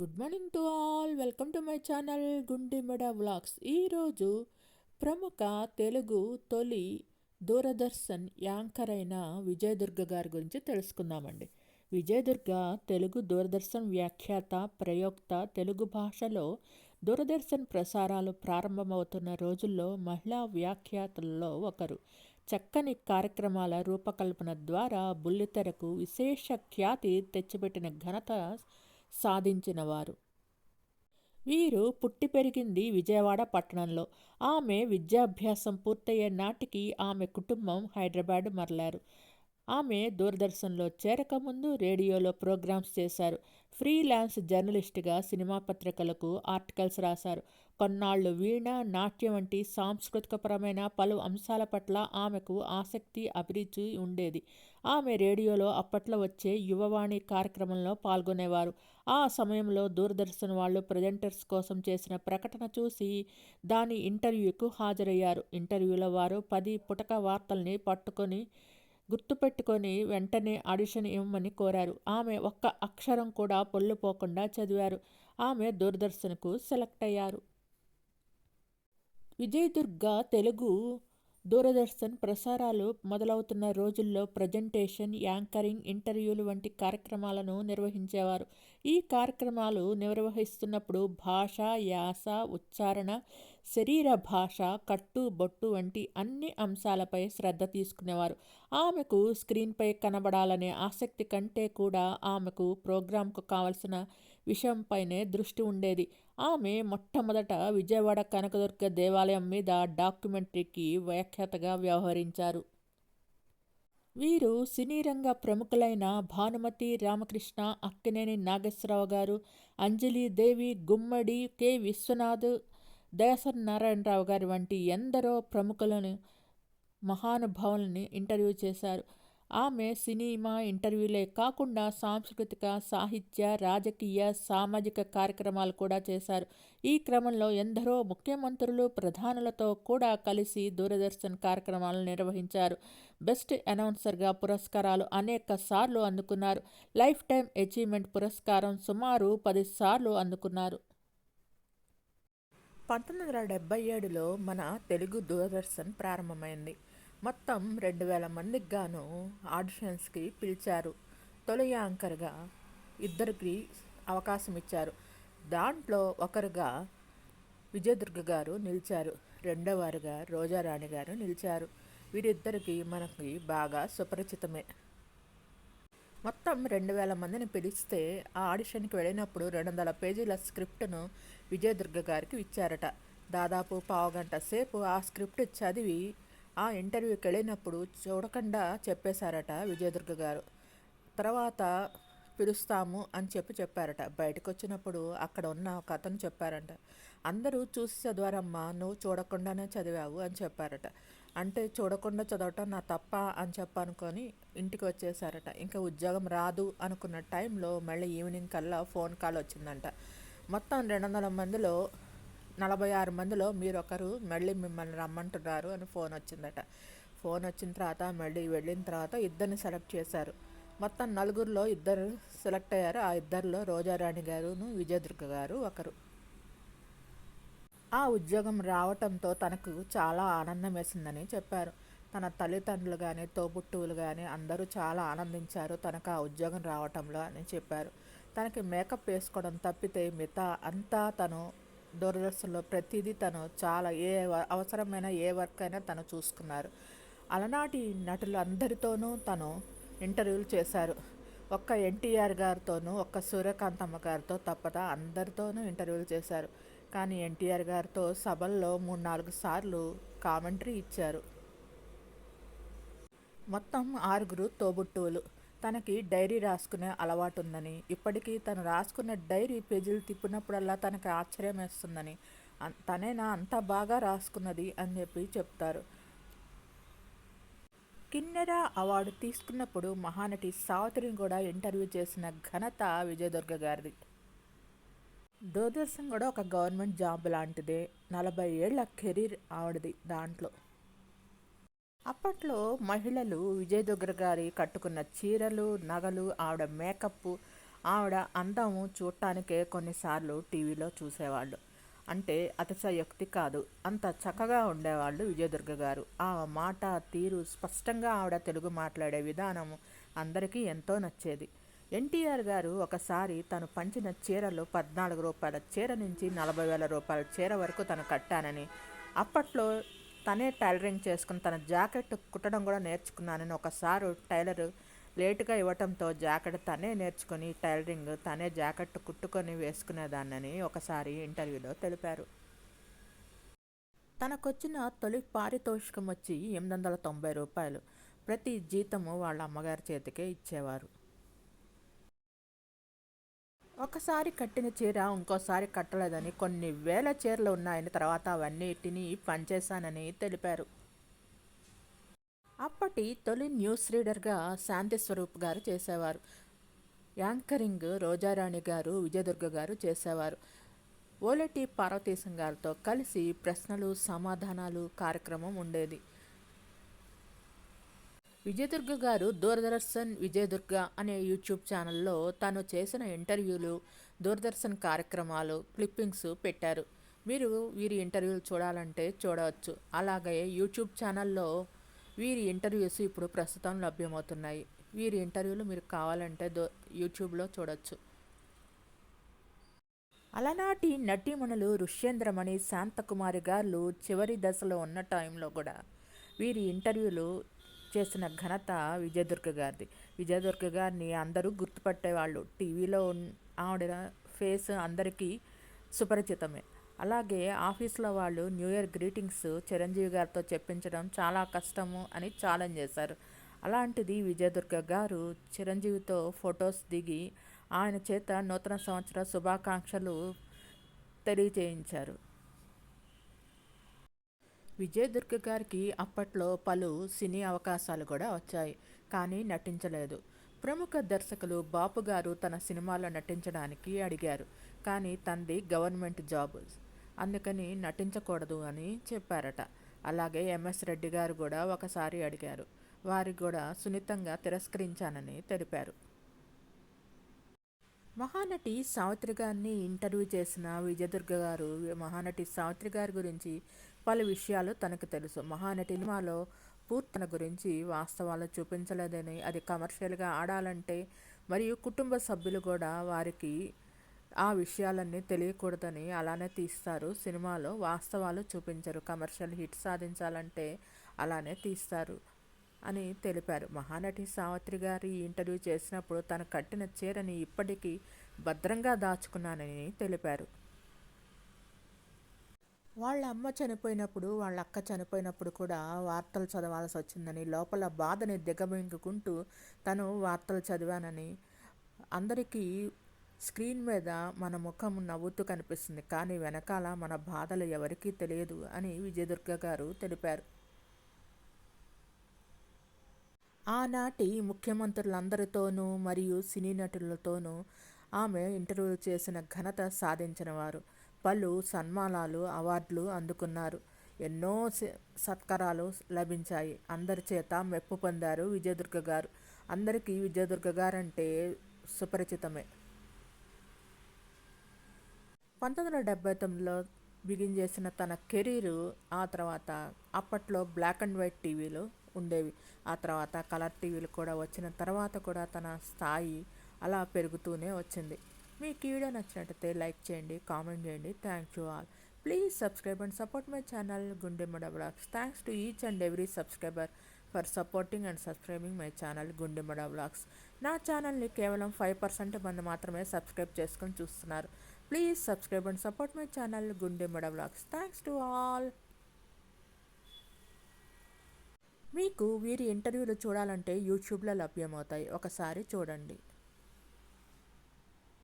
Good morning to all welcome to my channel Gundimeda vlogs ఈరోజు ప్రముఖ తెలుగు తొలి Doordarshan anchor అయిన విజయదుర్గ గారి గురించి తెలుసుకుందామండి. విజయదుర్గ తెలుగు దూరదర్శన్ వ్యాఖ్యాత ప్రయోక్త తెలుగు భాషలో దూరదర్శన్ ప్రసారాలు ప్రారంభమవుతున్న రోజుల్లో మహిళా వ్యాఖ్యాతలలో ఒకరు. చక్కని కార్యక్రమాల రూపకల్పన ద్వారా బుల్లితెరకు విశేష ఖ్యాతి తెచ్చిపెట్టిన ఘనత సాధించినవారు. వీరు పుట్టి పెరిగింది విజయవాడ పట్టణంలో. ఆమె విద్యాభ్యాసం పూర్తయ్యే నాటికి ఆమె కుటుంబం హైదరాబాద్ మరలారు. ఆమె దూరదర్శన్లో చేరకముందు రేడియోలో ప్రోగ్రామ్స్ చేశారు. ఫ్రీలాన్స్ జర్నలిస్ట్గా సినిమా పత్రికలకు ఆర్టికల్స్ రాశారు. కొన్నాళ్ళు వీణ నాట్యం వంటి సాంస్కృతికపరమైన పలు అంశాల పట్ల ఆమెకు ఆసక్తి అభిరుచి ఉండేది. ఆమె రేడియోలో అప్పట్లో వచ్చే యువవాణి కార్యక్రమంలో పాల్గొనేవారు. ఆ సమయంలో దూరదర్శన్ వాళ్ళు ప్రజెంటర్స్ కోసం చేసిన ప్రకటన చూసి దాని ఇంటర్వ్యూకు హాజరయ్యారు. ఇంటర్వ్యూలో వారు పది పుటక వార్తల్ని పట్టుకొని గుర్తుపెట్టుకొని వెంటనే ఆడిషన్ ఇవ్వమని కోరారు. ఆమె ఒక్క అక్షరం కూడా పొల్లుపోకుండా చదివారు. ఆమె దూరదర్శన్కు సెలెక్ట్ అయ్యారు. విజయదుర్గ తెలుగు దూరదర్శన్ ప్రసారాలు మొదలవుతున్న రోజుల్లో ప్రజెంటేషన్ యాంకరింగ్ ఇంటర్వ్యూలు వంటి కార్యక్రమాలను నిర్వహించేవారు. ఈ కార్యక్రమాలు నిర్వహిస్తున్నప్పుడు భాష యాస ఉచ్చారణ శరీర భాష కట్టు బొట్టు వంటి అన్ని అంశాలపై శ్రద్ధ తీసుకునేవారు. ఆమెకు స్క్రీన్పై కనబడాలనే ఆసక్తి కంటే కూడా ఆమెకు ప్రోగ్రాంకు కావలసిన విషయంపైనే దృష్టి ఉండేది. ఆమె మొట్టమొదట విజయవాడ కనకదుర్గ దేవాలయం మీద డాక్యుమెంటరీకి వ్యాఖ్యాతగా వ్యవహరించారు. వీరు సినీ రంగ ప్రముఖులైన భానుమతి రామకృష్ణ అక్కినేని నాగేశ్వరరావు గారు అంజలి దేవి గుమ్మడి కె. విశ్వనాథ్ దయాసర్ నారాయణరావు గారి వంటి ఎందరో ప్రముఖులను మహానుభావులని ఇంటర్వ్యూ చేశారు. ఆమె సినిమా ఇంటర్వ్యూలే కాకుండా సాంస్కృతిక సాహిత్య రాజకీయ సామాజిక కార్యక్రమాలు కూడా చేశారు. ఈ క్రమంలో ఎందరో ముఖ్యమంత్రులు ప్రధానులతో కూడా కలిసి దూరదర్శన్ కార్యక్రమాలను నిర్వహించారు. బెస్ట్ అనౌన్సర్గా పురస్కారాలు అనేక సార్లు అందుకున్నారు. లైఫ్ టైం అచీవ్మెంట్ పురస్కారం సుమారు పది సార్లు అందుకున్నారు. పంతొమ్మిది వందల డెబ్బై ఏడులో మన తెలుగు దూరదర్శన్ ప్రారంభమైంది. మొత్తం రెండు వేల మందికి గాను ఆడిషన్స్కి పిలిచారు. తొలి యాంకర్గా ఇద్దరికి అవకాశం ఇచ్చారు. దాంట్లో ఒకరుగా విజయదుర్గ గారు నిలిచారు. రెండవరుగా రోజారాణి గారు నిలిచారు. వీరిద్దరికి మనకి బాగా సుపరిచితమే. మొత్తం రెండు వేల మందిని పిలిస్తే ఆ ఆడిషన్కి వెళ్ళినప్పుడు రెండు వందల పేజీల స్క్రిప్ట్ను విజయదుర్గ గారికి ఇచ్చారట. దాదాపు పావుగంట సేపు ఆ స్క్రిప్ట్ చదివి ఆ ఇంటర్వ్యూకి వెళ్ళినప్పుడు చూడకుండా చెప్పేశారట విజయదుర్గ గారు. తర్వాత పిలుస్తాము అని చెప్పి చెప్పారట. బయటకు వచ్చినప్పుడు అక్కడ ఉన్న ఒక అతను చెప్పారంట. అందరూ చూసి చదివారమ్మా నువ్వు చూడకుండానే చదివావు అని చెప్పారట. అంటే చూడకుండా చదవటం నా తప్ప అని చెప్పనుకొని ఇంటికి వచ్చేసారట ఇంకా ఉద్యోగం రాదు అనుకున్న టైంలో మళ్ళీ ఈవినింగ్ కల్లా ఫోన్ కాల్ వచ్చిందంట. మొత్తం రెండు వందల మందిలో నలభై ఆరు మందిలో మీరొకరు మళ్ళీ మిమ్మల్ని రమ్మంటున్నారు అని ఫోన్ వచ్చిందట. ఫోన్ వచ్చిన తర్వాత మళ్ళీ వెళ్ళిన తర్వాత ఇద్దరిని సెలెక్ట్ చేశారు. మొత్తం నలుగురిలో ఇద్దరు సెలెక్ట్ అయ్యారు. ఆ ఇద్దరిలో రోజారాణి గారును విజయదుర్గ గారు ఒకరు. ఆ ఉద్యోగం రావటంతో తనకు చాలా ఆనందం వేసిందని చెప్పారు. తన తల్లిదండ్రులు కానీ తోబుట్టువులు కానీ అందరూ చాలా ఆనందించారు. తనకు ఆ ఉద్యోగం రావటంలో అని చెప్పారు. తనకి మేకప్ వేసుకోవడం తప్పితే మిగతా అంతా తను దూరదర్శన్లో ప్రతిదీ తను చాలా ఏ అవసరమైన ఏ వర్క్ అయినా తను చూసుకున్నారు. అలనాటి నటులు అందరితోనూ తను ఇంటర్వ్యూలు చేశారు. ఒక్క ఎన్టీఆర్ గారితోనూ ఒక్క సూర్యకాంతమ్మ గారితో తప్పట అందరితోనూ ఇంటర్వ్యూలు చేశారు. కానీ ఎన్టీఆర్ గారితో సభల్లో మూడు నాలుగు సార్లు కామెంటరీ ఇచ్చారు. మొత్తం ఆరుగురు తోబుట్టువులు. తనకి డైరీ రాసుకునే అలవాటు ఉందని ఇప్పటికీ తను రాసుకున్న డైరీ పేజీలు తిప్పినప్పుడల్లా తనకి ఆశ్చర్యం వేస్తుందని తనేనా అంత బాగా రాసుకున్నది అని చెప్పి చెప్తారు. కిన్నెర అవార్డు తీసుకున్నప్పుడు మహానటి సావిత్రిని కూడా ఇంటర్వ్యూ చేసిన ఘనత విజయదుర్గ గారిది. దూరదర్శన్ కూడా ఒక గవర్నమెంట్ జాబ్ లాంటిదే. నలభై ఏళ్ళ కెరీర్ ఆవిడది దాంట్లో. అప్పట్లో మహిళలు విజయదుర్గ గారి కట్టుకున్న చీరలు నగలు ఆవిడ మేకప్ ఆవిడ అందము చూడటానికే కొన్నిసార్లు టీవీలో చూసేవాళ్ళు. అంటే అతిశయోక్తి కాదు. అంత చక్కగా ఉండేవాళ్ళు విజయదుర్గ గారు. ఆ మాట తీరు స్పష్టంగా ఆవిడ తెలుగు మాట్లాడే విధానం అందరికీ ఎంతో నచ్చేది. ఎన్టీఆర్ గారు ఒకసారి తను పంచిన చీరలు పద్నాలుగు రూపాయల చీర నుంచి నలభై వేల రూపాయల చీర వరకు తను కట్టానని అప్పట్లో తనే టైలరింగ్ చేసుకుని తన జాకెట్ కుట్టడం కూడా నేర్చుకున్నానని ఒకసారి టైలర్ లేటుగా ఇవ్వటంతో జాకెట్ తనే నేర్చుకొని టైలరింగ్ తనే జాకెట్ కుట్టుకొని వేసుకునేదాన్నని ఒకసారి ఇంటర్వ్యూలో తెలిపారు. తనకొచ్చిన తొలి పారితోషికం వచ్చి ఎనిమిది వందల తొంభై రూపాయలు ప్రతి జీతము వాళ్ళ అమ్మగారి చేతికే ఇచ్చేవారు. ఒకసారి కట్టిన చీర ఇంకోసారి కట్టలేదని కొన్ని వేల చీరలు ఉన్నాయని తర్వాత అవన్నిటిని పనిచేశానని తెలిపారు. అప్పటి తొలి న్యూస్ రీడర్గా శాంతి స్వరూప్ గారు చేసేవారు. యాంకరింగ్ రోజారాణి గారు విజయదుర్గ గారు చేసేవారు. ఓలటి పార్వతీశం గారితో కలిసి ప్రశ్నలు సమాధానాలు కార్యక్రమం ఉండేది. విజయదుర్గ గారు దూరదర్శన్ విజయదుర్గ అనే యూట్యూబ్ ఛానల్లో తను చేసిన ఇంటర్వ్యూలు దూరదర్శన్ కార్యక్రమాలు క్లిప్పింగ్స్ పెట్టారు. మీరు వీరి ఇంటర్వ్యూలు చూడాలంటే చూడవచ్చు. అలాగే యూట్యూబ్ ఛానల్లో వీరి ఇంటర్వ్యూస్ ఇప్పుడు ప్రస్తుతం లభ్యమవుతున్నాయి. వీరి ఇంటర్వ్యూలు మీరు కావాలంటే దో యూట్యూబ్లో చూడవచ్చు అలనాటి నటీమణులు ఋష్యేంద్రమణి శాంతకుమారి గారు చివరి దశలో ఉన్న టైంలో కూడా వీరి ఇంటర్వ్యూలు చేసిన ఘనత విజయదుర్గ గారిది. విజయదుర్గ గారిని అందరూ గుర్తుపట్టేవాళ్ళు. టీవీలో ఆవిడ ఫేస్ అందరికీ సుపరిచితమే. అలాగే ఆఫీస్లో వాళ్ళు న్యూ ఇయర్ గ్రీటింగ్స్ చిరంజీవి గారితో చెప్పించడం చాలా కష్టము అని ఛాలెంజ్ చేశారు. అలాంటిది విజయదుర్గ గారు చిరంజీవితో ఫొటోస్ దిగి ఆయన చేత నూతన సంవత్సర శుభాకాంక్షలు తెలియజేయించారు. విజయదుర్గ గారికి అప్పట్లో పలు సినీ అవకాశాలు కూడా వచ్చాయి కానీ నటించలేదు. ప్రముఖ దర్శకులు బాపు గారు తన సినిమాలో నటించడానికి అడిగారు కానీ తంది గవర్నమెంట్ జాబ్ అందుకని నటించకూడదు అని చెప్పారట. అలాగే ఎంఎస్ రెడ్డి గారు కూడా ఒకసారి అడిగారు వారికి కూడా సున్నితంగా తిరస్కరించానని తెలిపారు. మహానటి సావిత్రి గారిని ఇంటర్వ్యూ చేసిన విజయదుర్గ గారు మహానటి సావిత్రి గారి గురించి పలు విషయాలు తనకు తెలుసు. మహానటి సినిమాలో పూర్తన గురించి వాస్తవాలు చూపించలేదని అది కమర్షియల్గా ఆడాలంటే మరియు కుటుంబ సభ్యులు కూడా వారికి ఆ విషయాలన్నీ తెలియకూడదని అలానే తీస్తారు. సినిమాలో వాస్తవాలు చూపించరు. కమర్షియల్ హిట్ సాధించాలంటే అలానే తీస్తారు అని తెలిపారు. మహానటి సావిత్రి గారి ఇంటర్వ్యూ చేసినప్పుడు తను కట్టిన చీరని ఇప్పటికీ భద్రంగా దాచుకున్నానని తెలిపారు. వాళ్ళ అమ్మ చనిపోయినప్పుడు వాళ్ళ అక్క చనిపోయినప్పుడు కూడా వార్తలు చదవాల్సి వచ్చిందని లోపల బాధని దిగమింగుకుంటూ తను వార్తలు చదివానని అందరికీ స్క్రీన్ మీద మన ముఖం నవ్వుతూ కనిపిస్తుంది. కానీ వెనకాల మన బాధలు ఎవరికీ తెలియదు అని విజయదుర్గ గారు తెలిపారు. ఆనాటి ముఖ్యమంత్రులందరితోనూ మరియు సినీ నటులతోనూ ఆమె ఇంటర్వ్యూ చేసిన ఘనత సాధించిన వారు. పలు సన్మానాలు అవార్డులు అందుకున్నారు. ఎన్నో సత్కారాలు లభించాయి. అందరి చేత మెప్పు పొందారు విజయదుర్గ గారు. అందరికీ విజయదుర్గ గారంటే సుపరిచితమే. పంతొమ్మిది వందల డెబ్బై తొమ్మిదిలో బిగిన్ చేసిన తన కెరీరు ఆ తర్వాత అప్పట్లో బ్లాక్ అండ్ వైట్ టీవీలు ఉండేవి. ఆ తర్వాత కలర్ టీవీలు కూడా వచ్చిన తర్వాత కూడా తన స్థాయి అలా పెరుగుతూనే వచ్చింది. మీకు ఈ వీడియో నచ్చినట్టయితే లైక్ చేయండి కామెంట్ చేయండి. Thank you all please subscribe and support my channel Gundimeda vlogs thanks to each and every subscriber for supporting and subscribing my channel Gundimeda vlogs నా ఛానల్ని కేవలం ఫైవ్ పర్సెంట్ మంది మాత్రమే సబ్స్క్రైబ్ చేసుకొని చూస్తున్నారు. Please subscribe and support my channel Gundimeda vlogs thanks to all మీకు వీరి ఇంటర్వ్యూలు చూడాలంటే యూట్యూబ్లో లభ్యమవుతాయి. ఒకసారి చూడండి.